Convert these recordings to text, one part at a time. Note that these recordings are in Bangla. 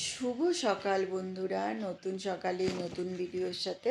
শুভ সকাল বন্ধুরা। নতুন সকালে নতুন ভিডিওর সাথে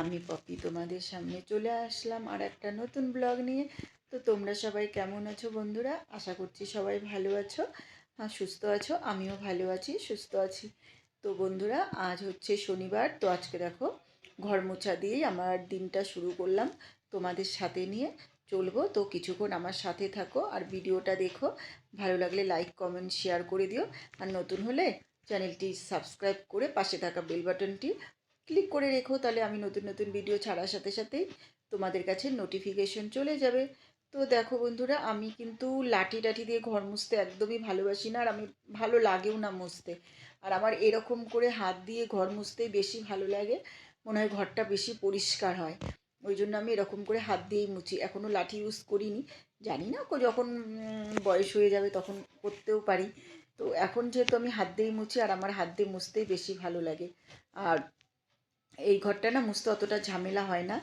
আমি পপি তোমাদের সামনে চলে আসলাম আর একটা নতুন ব্লগ নিয়ে। তো তোমরা সবাই কেমন আছো বন্ধুরা? আশা করছি সবাই ভালো আছো হ্যাঁ সুস্থ আছো, আমিও ভালো আছি, সুস্থ আছি। তো বন্ধুরা, আজ হচ্ছে শনিবার, তো আজকে দেখো ঘর মোছা দিয়েই আমার দিনটা শুরু করলাম তোমাদের সাথে নিয়ে। চলবো, তো কিছুক্ষণ আমার সাথে থাকো আর ভিডিওটা দেখো। ভালো লাগলে লাইক কমেন্ট শেয়ার করে দিও। আর নতুন হলে চ্যানেলটি সাবস্ক্রাইব করে পাশে থাকা বেল বাটনটি ক্লিক করে রেখো, তাহলে আমি নতুন নতুন ভিডিও ছাড়ার সাথে সাথেই তোমাদের কাছে নোটিফিকেশন চলে যাবে। তো দেখো বন্ধুরা, আমি কিন্তু লাঠি টাঠি দিয়ে ঘর মুছতে একদমই ভালোবাসি না, আর আমি ভালো লাগেও না মুছতে। আর আমার এরকম করে হাত দিয়ে ঘর মুছতেই বেশি ভালো লাগে, মনে হয় ঘরটা বেশি পরিষ্কার হয়। ওই জন্য আমি এরকম করে হাত দিয়েই মুছি এখনও লাঠি ইউজ করিনি। জানি না যখন বয়স হয়ে যাবে তখন করতেও পারি। তো এখন যেহেতু আমি হাত দিয়েই মুছি আর আমার হাত দিয়ে মুছতেই বেশি ভালো লাগে। আর এই ঘরটা না মুছতে অতটা ঝামেলা হয় না।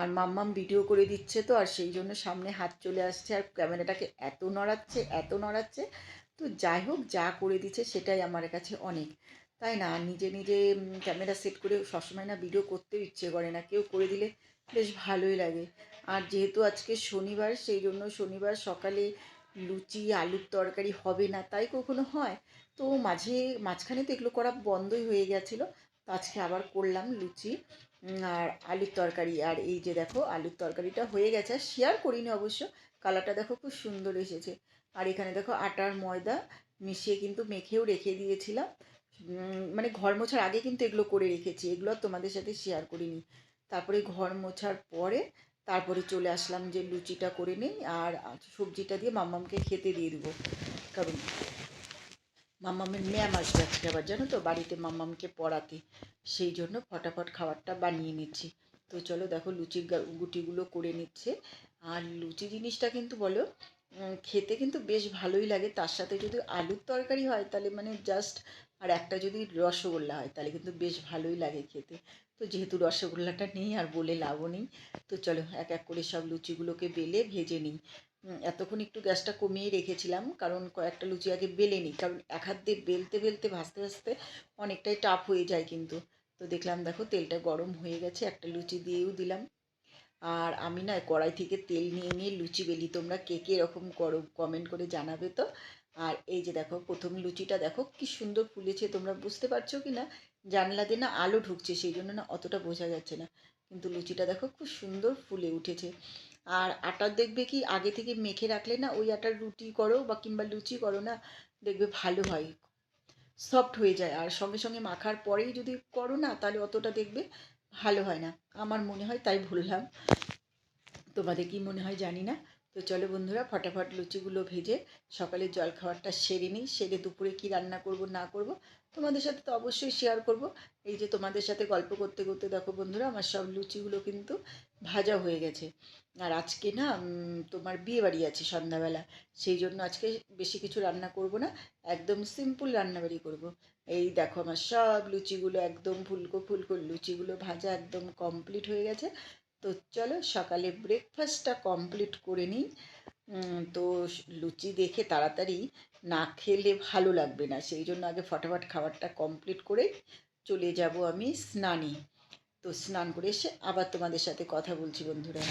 আর মাম্মাম ভিডিও করে দিচ্ছে তো, আর সেই জন্য সামনে হাত চলে আসছে আর ক্যামেরাটাকে এত নড়াচ্ছে এত নড়াচ্ছে। তো যাই হোক, যা করে দিচ্ছে সেটাই আমার কাছে অনেক। তাই না? নিজে নিজে ক্যামেরা সেট করে সবসময় না ভিডিও করতেও ইচ্ছে করে না। কেউ করে দিলে বেশ ভালোই লাগে। আর যেহেতু আজকে শনিবার, সেই জন্য শনিবার সকালে লুচি, আলুর তরকারি হবে না, তাই কখনো হয়? তো মাঝে, মাঝখানে তো এগুলো করা বন্ধই হয়ে গেছিল। তো আজকে আবার করলাম লুচি আর আলুর তরকারি। আর এই যে দেখো, আলুর তরকারিটা হয়ে গেছে। শেয়ার করিনি অবশ্য কালারটা দেখো খুব সুন্দর এসেছে। আর এখানে দেখো আটার ময়দা মিশিয়ে কিন্তু মেখেও রেখে দিয়েছিলাম। মানে ঘর মোছার আগে কিন্তু এগুলো করে রেখেছি। এগুলো তোমাদের সাথে শেয়ার করিনি। তারপরে ঘর মোছার পরে তারপরে চলে আসলাম যে লুচিটা করে নিই আর সবজিটা দিয়ে মাম্মামকে খেতে দিয়ে দেবো। কারণ মাম্মামের ম্যাম আসবে আজকে আবার, জানো তো? বাড়িতে মাম্মামকে পড়াতে। সেই জন্য ফটাফট খাবারটা বানিয়ে নিচ্ছি। তো চলো দেখো লুচির গা- গুটিগুলো করে নিচ্ছে। আর লুচি জিনিসটা কিন্তু বলো খেতে কিন্তু বেশ ভালোই লাগে। তার সাথে যদি আলুর তরকারি হয়, তাহলে মানে জাস্ট আর একটা যদি রসগোল্লা হয়, তাহলে কিন্তু বেশ ভালোই লাগে খেতে। তো যেহেতু রসগোল্লাটা নেই আর বলে লাভও নেই, তো চলো এক এক করে সব লুচিগুলোকে বেলে ভেজে নিই। এতক্ষণ একটু গ্যাসটা কমিয়ে রেখেছিলাম, কারণ কয়েকটা লুচি আগে বেলে নিই, কারণ এক হাত দিয়ে বেলতে বেলতে, ভাজতে ভাজতে অনেকটাই টাফ হয়ে যায় কিন্তু। তো দেখলাম দেখো তেলটা গরম হয়ে গেছে, একটা লুচি দিয়েও দিলাম। আর আমি না কড়াই থেকে তেল নিয়ে নিয়ে লুচি বেলি, তোমরা কে কে এরকম করো কমেন্ট করে জানাবে তো। আর এই যে দেখো, প্রথম লুচিটা দেখো, কি সুন্দর ফুলেছে, তোমরা বুঝতে পারছ কি না জানলা দিয়ে না আলো ঢুকছে, সেই জন্য না অতটা বোঝা যাচ্ছে না। কিন্তু লুচিটা দেখো, খুব সুন্দর ফুলে উঠেছে। আর আটার দেখবে কি, আগে থেকে মেখে রাখলে না ওই আটার রুটি করো বা কিংবা লুচি করো না, দেখবে ভালো হয়, সফট হয়ে যায়। আর সঙ্গে সঙ্গে মাখার পরেই যদি করো না, তাহলে অতটা দেখবে ভালো হয় না। আমার মনে হয় তাই বললাম। তোমাদের কি মনে হয় জানি না। তো চলো বন্ধুরা, ফটাফট লুচিগুলো ভেজে সকালের জল খাবারটা সেরে নিই। সেরে দুপুরে কি রান্না করব, না করব, তোমাদের সাথে তো অবশ্যই শেয়ার করব। এই যে তোমাদের সাথে গল্প করতে করতে দেখো বন্ধুরা, আমার সব লুচিগুলো কিন্তু ভাজা হয়ে গেছে। আর আজকে না তোমার বিয়ে বাড়ি আছে সন্ধ্যাবেলা। সেই জন্য আজকে বেশি কিছু রান্না করব না, একদম সিম্পল রান্নাবাড়ি করব। এই দেখো আমার সব লুচিগুলো একদম ফুলকো ফুলকো, লুচিগুলো ভাজা একদম কমপ্লিট হয়ে গেছে। তো চলো সকালে ব্রেকফাস্টটা কমপ্লিট করে নিই। তো লুচি দেখে তাড়াতাড়ি না খেলে ভালো লাগবে না, সেই জন্য আগে ফটাফট খাবারটা কমপ্লিট করে চলে যাব আমি স্নানে। তো স্নান করে এসে আবার তোমাদের সাথে কথা বলছি বন্ধুরা।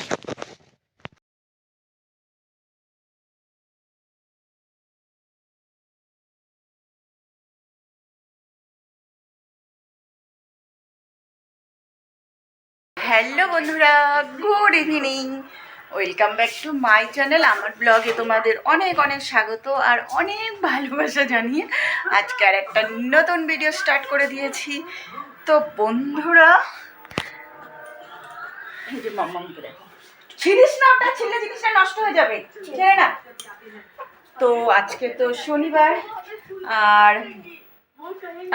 হ্যালো বন্ধুরা good evening welcome back to my channel আমার ব্লগে তোমাদের অনেক অনেক স্বাগত আর অনেক ভালোবাসা জানিয়ে আজকে আর একটা নতুন ভিডিও স্টার্ট করে দিয়েছি। তো বন্ধুরা, এই না ওটা? ছিলে জিনিসটা নষ্ট হয়ে যাবে। ছেড়ে না? তো আজকে তো শনিবার, আর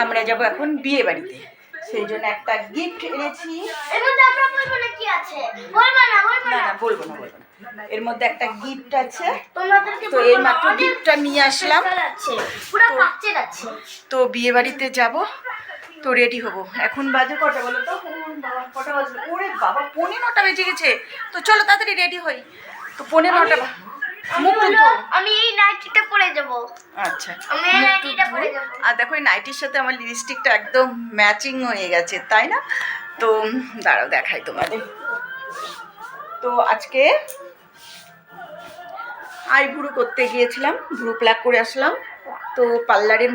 আমরা যাব এখন বিয়ে বাড়িতে সেই জন্য একটা গিফট এনেছি। এর মধ্যে আমরা বলব না কি আছে? বলব না বলব না না। বলব না বলব না। এর মধ্যে একটা গিফট আছে। তোমাদেরকে তো এর মাত্র গিফটটা নিয়ে আসলাম। পুরো কাচের আছে তো বিয়ে বাড়িতে যাব। তো রেডি হব। এখন বাজে কটা বলো তো? বাবা কটা বাজবে ওরে বাবা পৌনে নটা বেজে গেছে। তো চলো তাড়াতাড়ি রেডি হই। তো পৌনে নটা বা- আমি এই নাইটিটা পরে যাব। আচ্ছা। আমি এই নাইটিটা পরে যাব। আর দেখো এই নাইটির সাথে আমার লিপস্টিকটা একদম ম্যাচিং হয়ে গেছে তাই না? তো দাঁড়াও দেখাই তোমাদের। তো আজকে আইভুরু করতে গিয়েছিলাম ভুরু প্লাক করে আসলাম। তো পার্লারে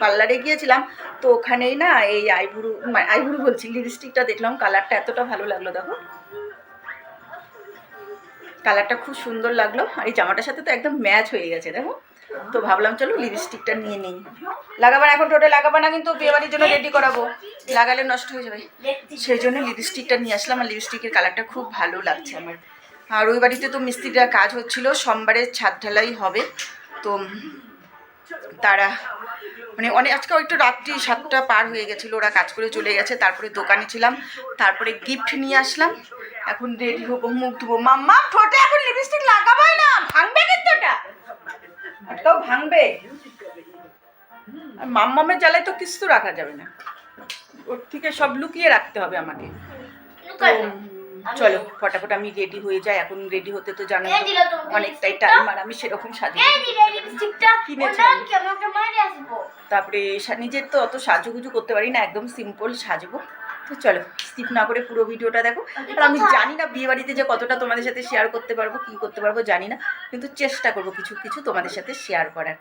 পার্লারে গিয়েছিলাম তো ওখানেই না এই আইভুরু মানে আইভুরু বলছি লিপস্টিকটা দেখলাম কালারটা এতটা ভালো লাগল দেখো। কালারটা খুব সুন্দর লাগল। আর এই জামাটার সাথে তো একদম ম্যাচ হয়ে গেছে, দেখো। তো ভাবলাম, চলো লিপস্টিকটা নিয়ে নিই। লাগাবার এখন টোটাল লাগাবো না, কিন্তু বিয়েবাড়ির জন্য রেডি করাবো। লাগালে নষ্ট হয়ে যাবে। সেই জন্য লিপস্টিকটা নিয়ে আসলাম, আর লিপস্টিকের কালারটা খুব ভালো লাগছে আমার। আর ওই বাড়িতে তো মিস্ত্রিরা কাজ হচ্ছিল সোমবারে ছাদ ঢালাই হবে। তো তারা মানে অনেক আজকে একটু রাত্রি সাতটা পার হয়ে গেছিল, ওরা কাজ করে চলে গেছে। তারপরে দোকানে ছিলাম, তারপরে গিফট নিয়ে আসলাম। এখন রেডি হব মুখ ধুবো। মাম্মা ঠোঁটে এখন লিপস্টিক লাগাবোই না। ভাঙবে কিন্তু ওটাও ভাঙবে। আর মাম্মামের জ্বালায় তো কিছু রাখা যাবে না। ওর থেকে সব লুকিয়ে রাখতে হবে আমাকে। চলো ফটাফট আমি রেডি হয়ে যাই। এখন রেডি হতে তো জানো অনেকটাই টাইম আর আমি সেরকম সাজি এই দিলে লিপস্টিকটা কিনেছি। তারপরে নিজের তো অত সাজুগুজু করতে পারি না একদম সিম্পল সাজবো। তো চলো স্কিপ না করে পুরো ভিডিওটা দেখো। আর আমি জানি না বিয়ে বাড়িতে যে কতটা তোমাদের সাথে শেয়ার করতে পারব কি করতে পারব জানি না। কিন্তু চেষ্টা করব কিছু কিছু তোমাদের সাথে শেয়ার করার।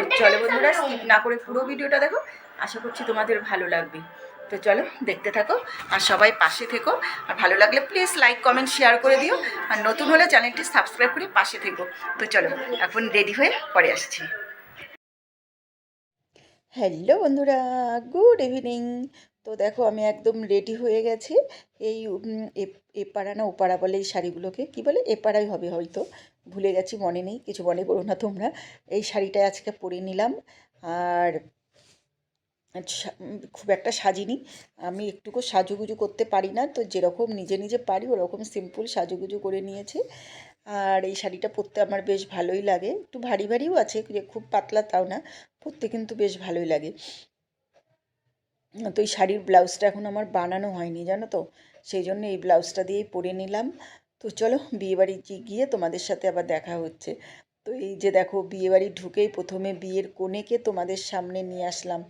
তো চলো বন্ধুরা স্কিপ না করে পুরো ভিডিওটা দেখো। আশা করছি তোমাদের ভালো লাগবে। তো চলো দেখতে থাকো আর সবাই পাশে থেকো। আর ভালো লাগলে প্লিজ লাইক কমেন্ট শেয়ার করে দিও। আর নতুন হলে চ্যানেলটি সাবস্ক্রাইব করে পাশে থেকো। তো চলো এখন রেডি হয়ে পরে আসছি। হ্যালো বন্ধুরা গুড ইভিনিং তো দেখো আমি একদম রেডি হয়ে গেছি। এই এপাড়া না ওপাড়া বলে এই শাড়িগুলোকে। কি বলে? এপাড়াই হবে হয়তো। ভুলে গেছি, মনে নেই। কিছু মনে করো না তোমরা। এই শাড়িটা আজকে পরে নিলাম। আর খুব একটা সাজিনি। আমি একটুকু সাজুগুজু করতে পারি না। তো যেরকম নিজে নিজে পারি, ওরকম সিম্পল সাজুগুজু করে নিয়েছি। আর এই শাড়িটা পরতে আমার বেশ ভালোই লাগে। একটু ভারী ভারীও আছে, যে খুব পাতলা তাও না। পরতে কিন্তু বেশ ভালোই লাগে। তো এই শাড়ির ব্লাউজটা এখন আমার বানানো হয়নি, জানো তো? সেই জন্য এই ব্লাউজটা দিয়েই পরে নিলাম। তো চলো, বিয়েবাড়ি গিয়ে তোমাদের সাথে আবার দেখা হচ্ছে। তো এই যে দেখো, বিয়েবাড়ি ঢুকেই প্রথমে বিয়ের কনেকে তোমাদের সামনে নিয়ে আসলাম।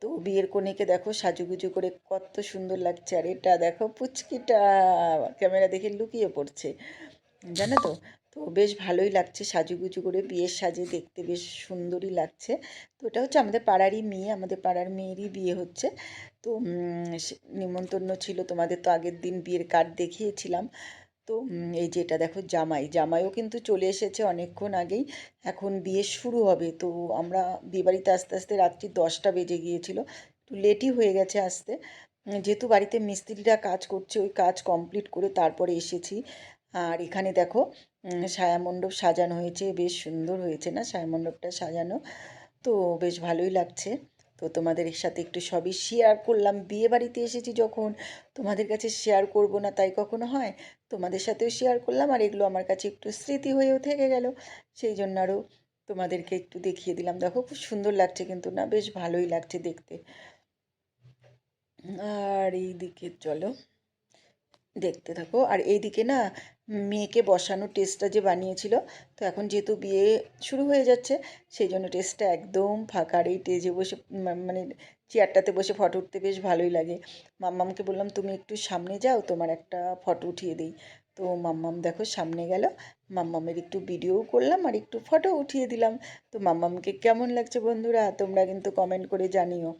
তো বিয়ের কনেকে দেখো, সাজুগুজু করে কত সুন্দর লাগছে। আর এটা দেখো, পুচকিটা, ক্যামেরা দেখে লুকিয়ে পড়ছে। জানো তো? তো বেশ ভালোই লাগছে সাজুগুজু করে বিয়ের সাজে দেখতে, বেশ সুন্দরই লাগছে। তো এটা হচ্ছে আমাদের পাড়ারই মেয়ে, আমাদের পাড়ার মেয়েরই বিয়ে হচ্ছে। তো নিমন্ত্রণ ছিল তোমাদের তো আগের দিন বিয়ের কার্ড দেখিয়েছিলাম। তো এই যে এটা দেখো জামাই, জামাইও কিন্তু চলে এসেছে অনেকক্ষণ আগেই। এখন বিয়ে শুরু হবে। তো আমরা বিয়েবাড়িতে আস্তে আস্তে রাত্রি দশটা বেজে গিয়েছিল। একটু লেটই হয়ে গেছে আসতে। যেহেতু বাড়িতে মিস্ত্রিরা কাজ করছে, ওই কাজ কমপ্লিট করে তারপরে এসেছি। আর এখানে দেখো ছায়ামণ্ডপ সাজানো হয়েছে, বেশ সুন্দর হয়েছে না ছায়ামণ্ডপটা সাজানো? তো বেশ ভালোই লাগছে। তো তোমাদের সাথে একটু সবই শেয়ার করলাম। বিয়ে বাড়িতে এসেছি যখন, তোমাদের কাছে শেয়ার করব না তাই কখনো হয়? তোমাদের সাথেও শেয়ার করলাম আর এগুলো আমার কাছে একটু স্মৃতি হয়েও থেকে গেল। সেই জন্য আরও তোমাদেরকে একটু দেখিয়ে দিলাম। দেখো খুব সুন্দর লাগছে কিন্তু না, বেশ ভালোই লাগছে দেখতে। আর এই দিকে চলো। দেখতে থাকো। আর এইদিকে না মেয়েকে বসানোর টেস্টটা যে বানিয়েছিল, তো এখন যেহেতু বিয়ে শুরু হয়ে যাচ্ছে, সেই জন্য টেস্টটা একদম ফাঁকা। আর এই টেজে বসে মানে চেয়ারটাতে বসে ফটো উঠতে বেশ ভালোই লাগে। মাম্মামকে বললাম, তুমি একটু সামনে যাও, তোমার একটা ফটো উঠিয়ে দিই। তো মাম্মাম দেখো সামনে গেল। মাম্মামের একটু ভিডিও করলাম আর একটু ফটো উঠিয়ে দিলাম। তো মাম্মামকে কেমন লাগছে বন্ধুরা? তোমরা কিন্তু কমেন্ট করে জানিও।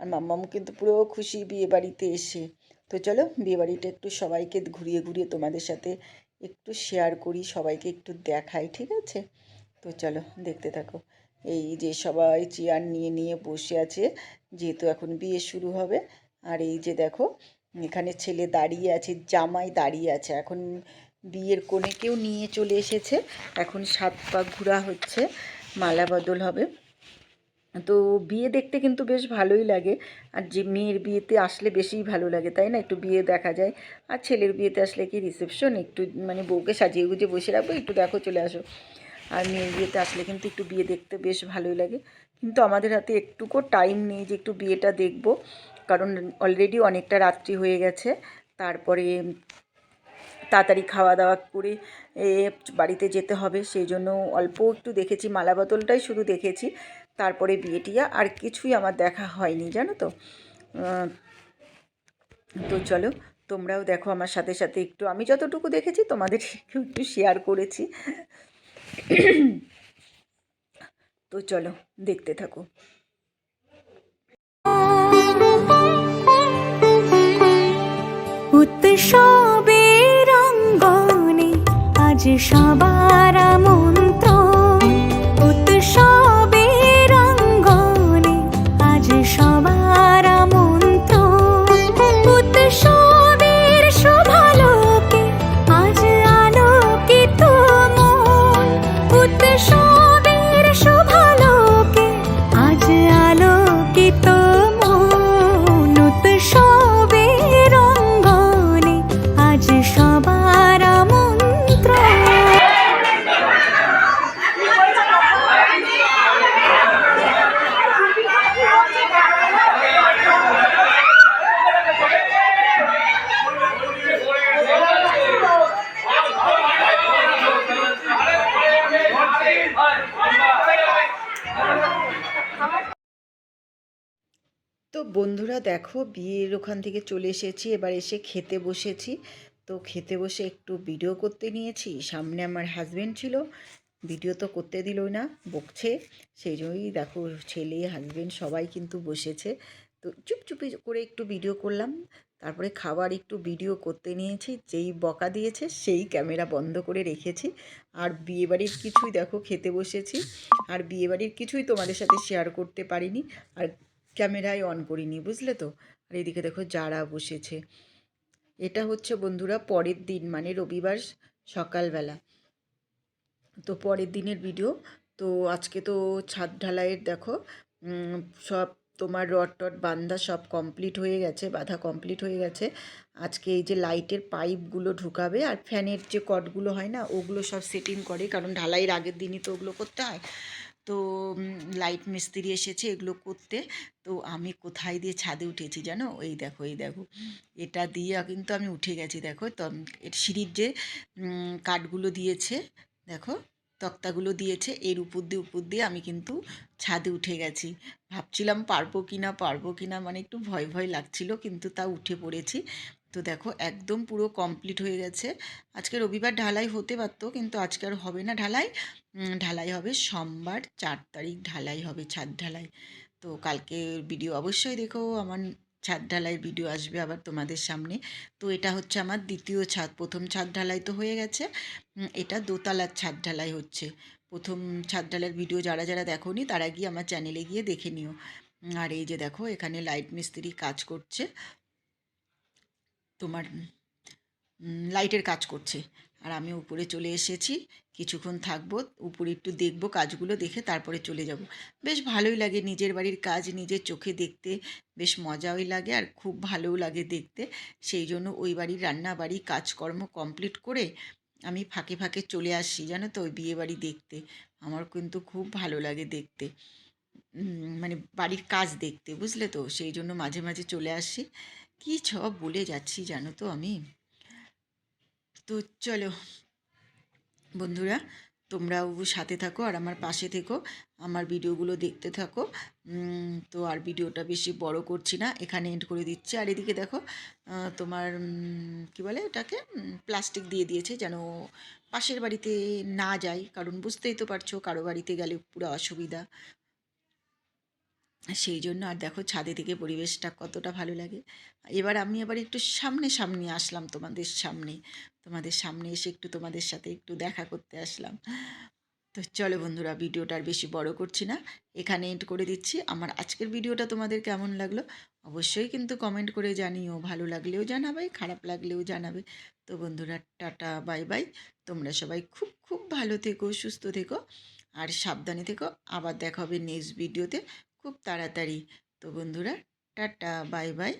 আর মাম্মাম কিন্তু পুরো খুশি বিয়ে বাড়িতে এসে। তো চলো বিয়েবাড়িটা একটু সবাইকে ঘুরিয়ে ঘুরিয়ে তোমাদের সাথে একটু শেয়ার করি, সবাইকে একটু দেখাই, ঠিক আছে? তো চলো দেখতে থাকো। এই যে সবাই চেয়ার নিয়ে নিয়ে বসে আছে, যেহেতু এখন বিয়ে শুরু হবে। আর এই যে দেখো, এখানে ছেলে দাঁড়িয়ে আছে, জামাই দাঁড়িয়ে আছে। এখন বিয়ের কনেকেও নিয়ে চলে এসেছে। এখন সাত পা ঘোরা হচ্ছে, মালা বদল হবে। তো বিয়ে দেখতে কিন্তু বেশ ভালোই লাগে। আর যে মেয়ের বিয়েতে আসলে বেশিই ভালো লাগে, তাই না? একটু বিয়ে দেখা যায়। আর ছেলের বিয়েতে আসলে কি রিসেপশন একটু মানে বউকে সাজিয়ে গুজিয়ে বসে রাখব, একটু দেখো চলে আসো। আর মেয়ের বিয়েতে আসলে কিন্তু একটু বিয়ে দেখতে বেশ ভালোই লাগে। কিন্তু আমাদের হাতে একটুকু টাইম নেই যে একটু বিয়েটা দেখব। কারণ অলরেডি অনেকটা রাত্রি হয়ে গেছে। তারপরে তাড়াতাড়ি খাওয়া দাওয়া করে বাড়িতে যেতে হবে। সেই জন্য অল্প একটু দেখেছি। মালা বোতলটাই শুধু দেখেছি। তারপরে বিয়ে টিয়া, আর কিছুই আমার দেখা হয়নি, জানো তো? তো চলো, তোমরাও দেখো আমার সাথে সাথে একটু। আমি যতটুকু দেখেছি, তোমাদের একটু একটু শেয়ার করেছি। তো চলো, দেখতে থাকো। উৎসবের অঙ্গনে আজ সবার আমন্ত্রণ বন্ধুরা, দেখো বিয়ের ওখান থেকে চলে এসেছি। এবার এসে খেতে বসেছি। তো খেতে বসে একটু ভিডিও করতে নিয়েছি। সামনে আমার হাজব্যান্ড ছিল। ভিডিও তো করতে দিল না, বকছে। সেই জন্যই দেখো ছেলে হাজবেন্ড সবাই কিন্তু বসেছে। তো চুপচুপি করে একটু ভিডিও করলাম। তারপরে খাবার একটু ভিডিও করতে নিয়েছি। যেই বকা দিয়েছে, সেই ক্যামেরা বন্ধ করে রেখেছি। আর বিয়েবাড়ির কিছুই দেখো, খেতে বসেছি। আর বিয়েবাড়ির কিছুই তোমাদের সাথে শেয়ার করতে পারিনি। আর ক্যামেরায় অন করিনি, বুঝলে তো? আর এদিকে দেখো যারা বসেছে। এটা হচ্ছে বন্ধুরা পরের দিন মানে রবিবার সকালবেলা। তো পরের দিনের ভিডিও তো আজকে তো ছাদ ঢালাইয়ের দেখো সব তোমার রড টড বান্ধা সব কমপ্লিট হয়ে গেছে, বাঁধা কমপ্লিট হয়ে গেছে। আজকে এই যে লাইটের পাইপগুলো ঢুকাবে আর ফ্যানের যে কটগুলো হয় না, ওগুলো সব সেটিং করে। কারণ ঢালাইয়ের আগের দিনই তো ওগুলো করতে হয়। তো লাইট মিস্ত্রি এসেছে এগুলো করতে। তো আমি কোথায় দিয়ে ছাদে উঠেছি জানো? এই দেখো এই দেখো। এটা দিয়ে কিন্তু আমি উঠে গেছি, দেখো। তো সিঁড়ির যে কাঠগুলো দিয়েছে, দেখো? তক্তাগুলো দিয়েছে, এর উপর দিয়ে উপর দিয়ে আমি কিন্তু ছাদে উঠে গেছি। ভাবছিলাম পারব কি না পারব কি না মানে একটু ভয় ভয় লাগছিল, কিন্তু তা উঠে পড়েছি। তো দেখো, একদম পুরো কমপ্লিট হয়ে গেছে। আজকে রবিবার ঢালাই হতে পারতো, কিন্তু আজকে আর হবে না ঢালাই। ঢালাই হবে সোমবার, চার তারিখ ঢালাই হবে, ছাদ ঢালাই। তো কালকে ভিডিও অবশ্যই দেখো, আমার ছাদ ঢালাইয়ের ভিডিও আসবে আবার তোমাদের সামনে। তো এটা হচ্ছে আমার দ্বিতীয় ছাদ, প্রথম ছাদ ঢালাই তো হয়ে গেছে। এটা দোতলার ছাদ ঢালাই হচ্ছে। প্রথম ছাদ ঢালাইয়ের ভিডিও যারা যারা দেখোনি, তারা গিয়ে আমার চ্যানেলে গিয়ে দেখে নিও। আর এই যে দেখো, এখানে লাইট মিস্ত্রি কাজ করছে। তোমার লাইটের কাজ করছে। আর আমি উপরে চলে এসেছি, কিছুক্ষণ থাকব, উপরে একটু দেখব কাজগুলো দেখে তারপরে চলে যাব। বেশ ভালোই লাগে নিজের বাড়ির কাজ, নিজের চোখে দেখতে, বেশ মজাই লাগে আর খুব ভালোও লাগে দেখতে। সেই জন্য ওই বাড়ির রান্না বাড়ি কাজকর্ম কমপ্লিট করে আমি ফাঁকে ফাঁকে চলে আসি জানো তো, ওই বিয়ে বাড়ি দেখতে। আমার কিন্তু খুব ভালো লাগে দেখতে। মানে বাড়ির কাজ দেখতে, বুঝলে তো? সেই জন্য মাঝে মাঝে চলে আসি। কী সব বলে যাচ্ছি জানো তো আমি? তো চলো, বন্ধুরা, তোমরাও সাথে থাকো আর আমার পাশে থেকো, আমার ভিডিওগুলো দেখতে থাকো। তো আর ভিডিওটা বেশি বড় করছি না, এখানে এন্ড করে দিচ্ছি। আর এদিকে দেখো তোমার কি বলে এটাকে প্লাস্টিক দিয়ে দিয়েছে যেন পাশের বাড়িতে না যায়, কারণ বুঝতেই তো পারছ কারও বাড়িতে গেলে পুরো অসুবিধা। সেই জন্য আর দেখো ছাদে থেকে পরিবেশটা কতটা ভালো লাগে। এবার আমি আবার একটু সামনে সামনে আসলাম তোমাদের সামনে। তোমাদের সামনে এসে একটু তোমাদের সাথে একটু দেখা করতে আসলাম। তো চলো বন্ধুরা, ভিডিওটা আর বেশি বড় করছি না। এখানে এন্ড করে দিচ্ছি। আমার আজকের ভিডিওটা তোমাদের কেমন লাগল? অবশ্যই কিন্তু কমেন্ট করে জানিও। ভালো লাগলেও জানাবে, খারাপ লাগলেও জানাবে। তো বন্ধুরা, টাটা, বাই বাই। তোমরা সবাই খুব খুব ভালো থেকো, সুস্থ থেকো। আর সাবধানে থেকো। আবার দেখা হবে নেক্সট ভিডিওতে খুব তাড়াতাড়ি। তো বন্ধুরা টাটা বাই বাই।